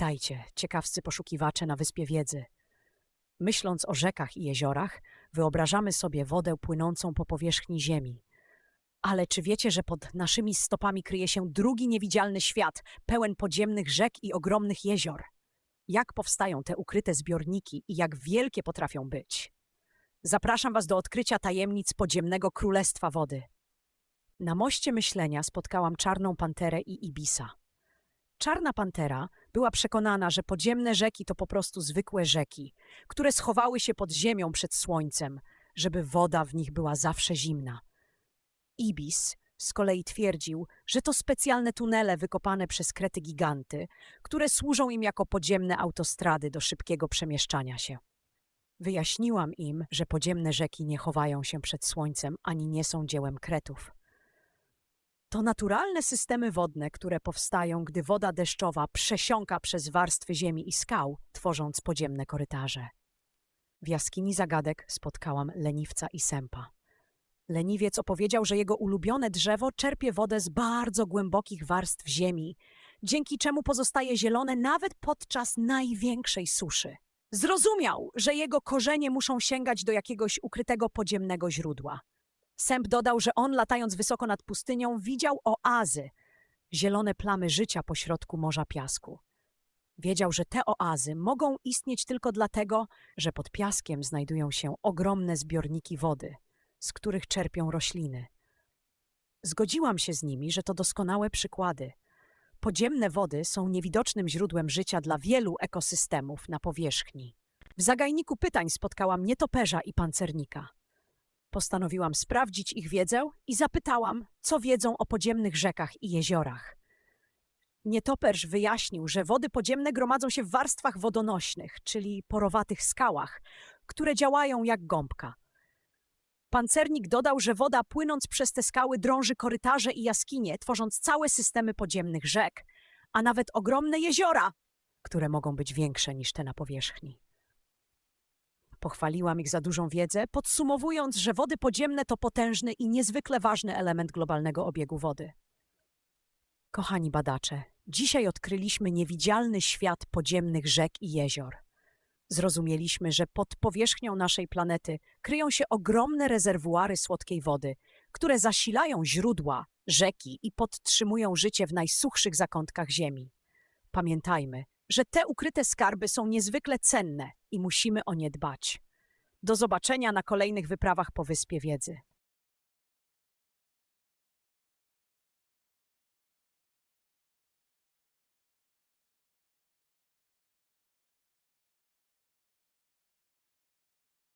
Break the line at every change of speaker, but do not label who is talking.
Witajcie, ciekawscy poszukiwacze na Wyspie Wiedzy. Myśląc o rzekach i jeziorach, wyobrażamy sobie wodę płynącą po powierzchni Ziemi. Ale czy wiecie, że pod naszymi stopami kryje się drugi niewidzialny świat, pełen podziemnych rzek i ogromnych jezior? Jak powstają te ukryte zbiorniki i jak wielkie potrafią być? Zapraszam Was do odkrycia tajemnic podziemnego królestwa wody. Na moście myślenia spotkałam czarną panterę i ibisa. Czarna pantera była przekonana, że podziemne rzeki to po prostu zwykłe rzeki, które schowały się pod ziemią przed słońcem, żeby woda w nich była zawsze zimna. Ibis z kolei twierdził, że to specjalne tunele wykopane przez krety giganty, które służą im jako podziemne autostrady do szybkiego przemieszczania się. Wyjaśniłam im, że podziemne rzeki nie chowają się przed słońcem ani nie są dziełem kretów. To naturalne systemy wodne, które powstają, gdy woda deszczowa przesiąka przez warstwy ziemi i skał, tworząc podziemne korytarze. W jaskini zagadek spotkałam leniwca i sępa. Leniwiec opowiedział, że jego ulubione drzewo czerpie wodę z bardzo głębokich warstw ziemi, dzięki czemu pozostaje zielone nawet podczas największej suszy. Zrozumiał, że jego korzenie muszą sięgać do jakiegoś ukrytego podziemnego źródła. Sęp dodał, że on, latając wysoko nad pustynią, widział oazy, zielone plamy życia pośrodku morza piasku. Wiedział, że te oazy mogą istnieć tylko dlatego, że pod piaskiem znajdują się ogromne zbiorniki wody, z których czerpią rośliny. Zgodziłam się z nimi, że to doskonałe przykłady. Podziemne wody są niewidocznym źródłem życia dla wielu ekosystemów na powierzchni. W zagajniku pytań spotkałam nietoperza i pancernika. Postanowiłam sprawdzić ich wiedzę i zapytałam, co wiedzą o podziemnych rzekach i jeziorach. Nietoperz wyjaśnił, że wody podziemne gromadzą się w warstwach wodonośnych, czyli porowatych skałach, które działają jak gąbka. Pancernik dodał, że woda płynąc przez te skały drąży korytarze i jaskinie, tworząc całe systemy podziemnych rzek, a nawet ogromne jeziora, które mogą być większe niż te na powierzchni. Pochwaliłam ich za dużą wiedzę, podsumowując, że wody podziemne to potężny i niezwykle ważny element globalnego obiegu wody. Kochani badacze, dzisiaj odkryliśmy niewidzialny świat podziemnych rzek i jezior. Zrozumieliśmy, że pod powierzchnią naszej planety kryją się ogromne rezerwuary słodkiej wody, które zasilają źródła, rzeki i podtrzymują życie w najsuchszych zakątkach Ziemi. Pamiętajmy, że te ukryte skarby są niezwykle cenne i musimy o nie dbać. Do zobaczenia na kolejnych wyprawach po Wyspie Wiedzy.